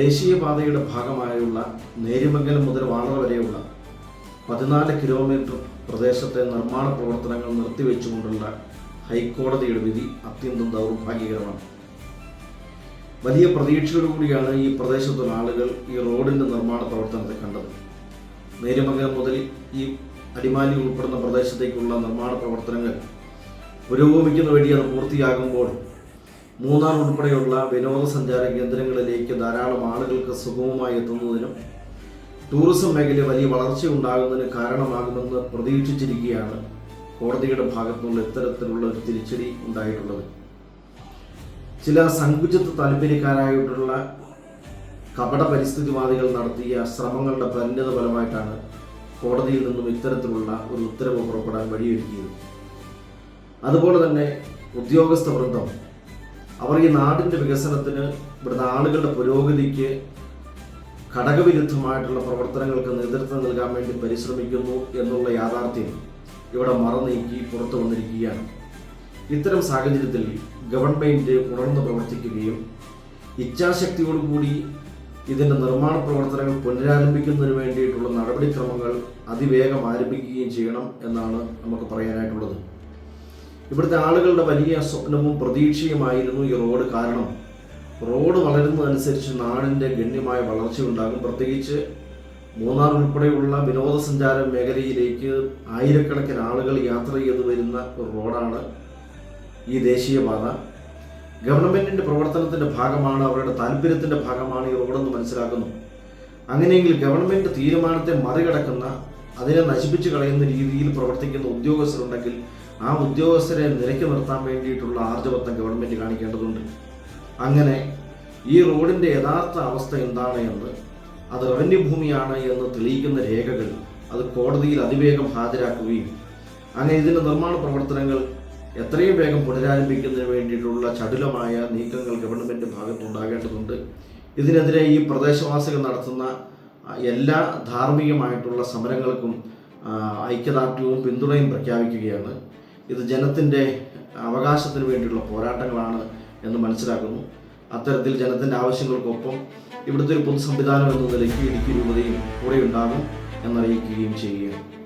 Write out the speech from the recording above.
ദേശീയപാതയുടെ ഭാഗമായുള്ള നേര്യമംഗലം മുതൽ വാണറ വരെയുള്ള പതിനാല് കിലോമീറ്റർ പ്രദേശത്തെ നിർമ്മാണ പ്രവർത്തനങ്ങൾ നിർത്തിവെച്ചുകൊണ്ടുള്ള ഹൈക്കോടതിയുടെ വിധി അത്യന്തം ദൗർഭാഗ്യകരമാണ്. വലിയ പ്രതീക്ഷയോടുകൂടിയാണ് ഈ പ്രദേശത്തുള്ള ആളുകൾ ഈ റോഡിന്റെ നിർമ്മാണ പ്രവർത്തനത്തെ കണ്ടത്. നേര്യമംഗലം മുതൽ ഈ അടിമാലി ഉൾപ്പെടുന്ന പ്രദേശത്തേക്കുള്ള നിർമ്മാണ പ്രവർത്തനങ്ങൾ പുരോഗമിക്കുന്ന വഴി അത് പൂർത്തിയാകുമ്പോൾ മൂന്നാർ ഉൾപ്പെടെയുള്ള വിനോദസഞ്ചാര കേന്ദ്രങ്ങളിലേക്ക് ധാരാളം ആളുകൾക്ക് സുഗമമായി എത്തുന്നതിനും ടൂറിസം മേഖല വലിയ വളർച്ച ഉണ്ടാകുന്നതിന് കാരണമാകുമെന്ന് പ്രതീക്ഷിച്ചിരിക്കുകയാണ് കോടതിയുടെ ഭാഗത്തുനിന്നുള്ള ഇത്തരത്തിലുള്ള ഒരു തിരിച്ചടി ഉണ്ടായിട്ടുള്ളത്. ചില സങ്കുചിത താല്പര്യക്കാരായിട്ടുള്ള കപട പരിസ്ഥിതിവാദികൾ നടത്തിയ ശ്രമങ്ങളുടെ പരിണിത ഫലമായിട്ടാണ് കോടതിയിൽ നിന്നും ഇത്തരത്തിലുള്ള ഒരു ഉത്തരവ് പുറപ്പെടാൻ വഴിയൊരുക്കിയത്. അതുപോലെ തന്നെ ഉദ്യോഗസ്ഥ വൃന്ദം അവർ ഈ നാടിന്റെ വികസനത്തിന് ഇവിടുത്തെ ആളുകളുടെ പുരോഗതിക്ക് ഘടകവിരുദ്ധമായിട്ടുള്ള പ്രവർത്തനങ്ങൾക്ക് നേതൃത്വം നൽകാൻ വേണ്ടി പരിശ്രമിക്കുന്നു എന്നുള്ള യാഥാർത്ഥ്യം ഇവിടെ മറനീക്കി പുറത്തു വന്നിരിക്കുകയാണ്. ഇത്തരം സാഹചര്യത്തിൽ ഗവൺമെന്റ് ഉണർന്ന് പ്രവർത്തിക്കുകയും ഇച്ഛാശക്തിയോടുകൂടി ഇതിന്റെ നിർമ്മാണ പ്രവർത്തനങ്ങൾ പുനരാരംഭിക്കുന്നതിന് വേണ്ടിയിട്ടുള്ള നടപടിക്രമങ്ങൾ അതിവേഗം ആരംഭിക്കുകയും ചെയ്യണം എന്നാണ് നമുക്ക് പറയാനായിട്ടുള്ളത്. ഇവിടുത്തെ ആളുകളുടെ വലിയ സ്വപ്നവും പ്രതീക്ഷയുമായിരുന്നു ഈ റോഡ് കാരണം. റോഡ് വളരുന്നതനുസരിച്ച് നാടിന്റെ ഗണ്യമായ വളർച്ച ഉണ്ടാകും പ്രത്യേകിച്ച് മൂന്നാർ ഉൾപ്പെടെയുള്ള വിനോദസഞ്ചാര മേഖലയിലേക്ക് ആയിരക്കണക്കിന് ആളുകൾ യാത്ര ചെയ്ത് വരുന്ന ഒരു റോഡാണ് ഈ ദേശീയപാത ഗവൺമെന്റിന്റെ പ്രവർത്തനത്തിന്റെ ഭാഗമാണ് അവരുടെ താല്പര്യത്തിന്റെ ഭാഗമാണ് ഈ റോഡെന്ന് മനസ്സിലാക്കുന്നു. അങ്ങനെയെങ്കിൽ ഗവൺമെന്റ് തീരുമാനത്തെ മറികടക്കുന്ന അതിനെ നശിപ്പിച്ചു കളയുന്ന രീതിയിൽ പ്രവർത്തിക്കുന്ന ഉദ്യോഗസ്ഥരുണ്ടെങ്കിൽ ആ ഉദ്യോഗസ്ഥരെ നിരക്കി നിർത്താൻ വേണ്ടിയിട്ടുള്ള ആർജവത്വം ഗവൺമെന്റ് കാണിക്കേണ്ടതുണ്ട്. അങ്ങനെ ഈ റോഡിന്റെ യഥാർത്ഥ അവസ്ഥ എന്താണ് എന്ന് അത് റവന്യൂ ഭൂമിയാണ് എന്ന് തെളിയിക്കുന്ന രേഖകൾ അത് കോടതിയിൽ അതിവേഗം ഹാജരാക്കുകയും അങ്ങനെ ഇതിന്റെ നിർമ്മാണ പ്രവർത്തനങ്ങൾ എത്രയും വേഗം പുനരാരംഭിക്കുന്നതിന് വേണ്ടിയിട്ടുള്ള ചടുലമായ നീക്കങ്ങൾ ഗവൺമെന്റ് ഭാഗത്തുണ്ടാകേണ്ടതുണ്ട് ഇതിനെതിരെ ഈ പ്രദേശവാസികൾ നടത്തുന്ന എല്ലാ ധാർമ്മികമായിട്ടുള്ള സമരങ്ങൾക്കും ഐക്യദാർഢ്യവും പിന്തുണയും പ്രഖ്യാപിക്കുകയാണ്. ഇത് ജനത്തിന്റെ അവകാശത്തിന് വേണ്ടിയുള്ള പോരാട്ടങ്ങളാണ് എന്ന് മനസ്സിലാക്കുന്നു. അത്തരത്തിൽ ജനത്തിന്റെ ആവശ്യങ്ങൾക്കൊപ്പം ഇവിടുത്തെ ഒരു പൊതു സംവിധാനം എന്ന നിലയ്ക്ക് ഇടുക്കി രൂപതയും കൂടെ ഉണ്ടാകും എന്നറിയിക്കുകയും ചെയ്യുകയാണ്.